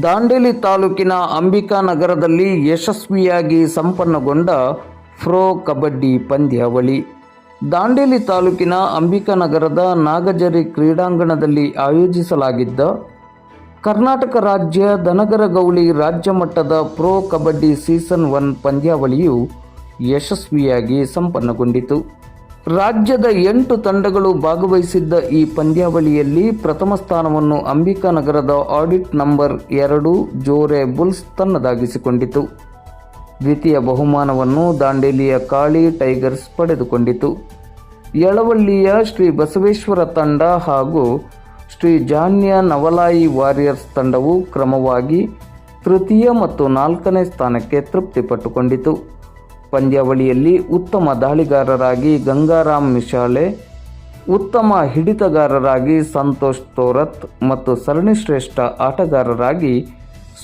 ದಾಂಡೇಲಿ ತಾಲೂಕಿನ ಅಂಬಿಕಾ ನಗರದಲ್ಲಿ ಯಶಸ್ವಿಯಾಗಿ ಸಂಪನ್ನಗೊಂಡ ಫ್ರೋ ಕಬಡ್ಡಿ ಪಂದ್ಯಾವಳಿ ದಾಂಡೇಲಿ ತಾಲೂಕಿನ ಅಂಬಿಕಾ ನಗರದ ನಾಗಜರಿ ಕ್ರೀಡಾಂಗಣದಲ್ಲಿ ಆಯೋಜಿಸಲಾಗಿದ್ದ ಕರ್ನಾಟಕ ರಾಜ್ಯ ದನಗರಗೌಳಿ ರಾಜ್ಯ ಮಟ್ಟದ ಪ್ರೋ ಕಬಡ್ಡಿ ಸೀಸನ್ ಒನ್ ಪಂದ್ಯಾವಳಿಯು ಯಶಸ್ವಿಯಾಗಿ ಸಂಪನ್ನಗೊಂಡಿತು. ರಾಜ್ಯದ ಎಂಟು ತಂಡಗಳು ಭಾಗವಹಿಸಿದ್ದ ಈ ಪಂದ್ಯಾವಳಿಯಲ್ಲಿ ಪ್ರಥಮ ಸ್ಥಾನವನ್ನು ಅಂಬಿಕಾ ನಗರದ ಆಡಿಟ್ ನಂಬರ್ ಎರಡು ಜೋರೆ ಬುಲ್ಸ್ ತನ್ನದಾಗಿಸಿಕೊಂಡಿತು. ದ್ವಿತೀಯ ಬಹುಮಾನವನ್ನು ದಾಂಡೇಲಿಯ ಕಾಳಿ ಟೈಗರ್ಸ್ ಪಡೆದುಕೊಂಡಿತು. ಯಳವಳ್ಳಿಯ ಶ್ರೀ ಬಸವೇಶ್ವರ ತಂಡ ಹಾಗೂ ಶ್ರೀ ಜಾನ್ಯ ನವಲಾಯಿ ವಾರಿಯರ್ಸ್ ತಂಡವು ಕ್ರಮವಾಗಿ ತೃತೀಯ ಮತ್ತು ನಾಲ್ಕನೇ ಸ್ಥಾನಕ್ಕೆ ತೃಪ್ತಿಪಟ್ಟುಕೊಂಡಿತು. ಪಂದ್ಯಾವಳಿಯಲ್ಲಿ ಉತ್ತಮ ದಾಳಿಗಾರರಾಗಿ ಗಂಗಾರಾಮ್ ಮಿಶಾಲೆ, ಉತ್ತಮ ಹಿಡಿತಗಾರರಾಗಿ ಸಂತೋಷ್ ತೋರತ್ ಮತ್ತು ಸರಣಿಶ್ರೇಷ್ಠ ಆಟಗಾರರಾಗಿ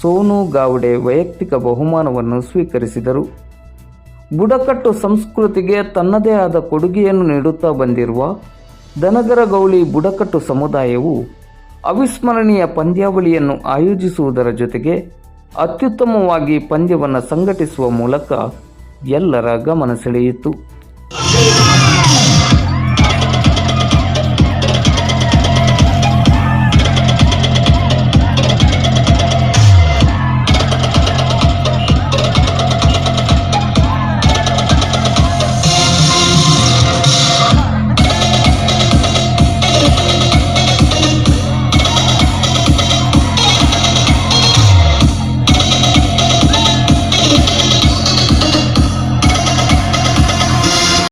ಸೋನು ಗಾವಡೆ ವೈಯಕ್ತಿಕ ಬಹುಮಾನವನ್ನು ಸ್ವೀಕರಿಸಿದರು. ಬುಡಕಟ್ಟು ಸಂಸ್ಕೃತಿಗೆ ತನ್ನದೇ ಆದ ಕೊಡುಗೆಯನ್ನು ನೀಡುತ್ತಾ ಬಂದಿರುವ ದನಗರಗೌಳಿ ಬುಡಕಟ್ಟು ಸಮುದಾಯವು ಅವಿಸ್ಮರಣೀಯ ಪಂದ್ಯಾವಳಿಯನ್ನು ಆಯೋಜಿಸುವುದರ ಜೊತೆಗೆ ಅತ್ಯುತ್ತಮವಾಗಿ ಪಂದ್ಯವನ್ನು ಸಂಘಟಿಸುವ ಮೂಲಕ ಎಲ್ಲರ ಗಮನ ಸೆಳೆಯಿತು.